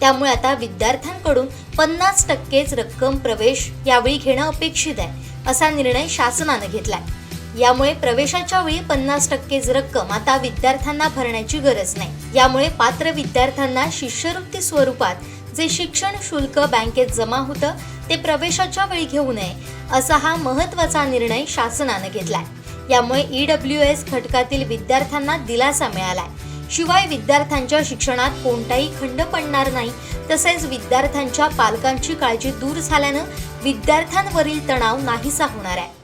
त्यामुळे आता विद्यार्थ्यांकडून पन्नास टक्केच रक्कम प्रवेश यावेळी घेणं अपेक्षित आहे असा निर्णय शासनानं घेतलाय. यामुळे प्रवेशाच्या वेळी पन्नास टक्केच रक्कम आता विद्यार्थ्यांना भरण्याची गरज नाही. यामुळे पात्र विद्यार्थ्यांना शिष्यवृत्ती स्वरूपात जे शिक्षण शुल्क बँकेत जमा होतं ते प्रवेशाच्या वेळी घेऊ नये असा हा महत्त्वाचा निर्णय शासनानं घेतलाय. यामुळे ईडब्ल्यू एस घटकातील विद्यार्थ्यांना दिलासा मिळालाय. शिवाय विद्यार्थ्यांच्या शिक्षणात कोणताही खंड पडणार नाही. तसेच विद्यार्थ्यांच्या पालकांची काळजी दूर झाल्यानं विद्यार्थ्यांवरील तणाव नाहीसा होणार आहे.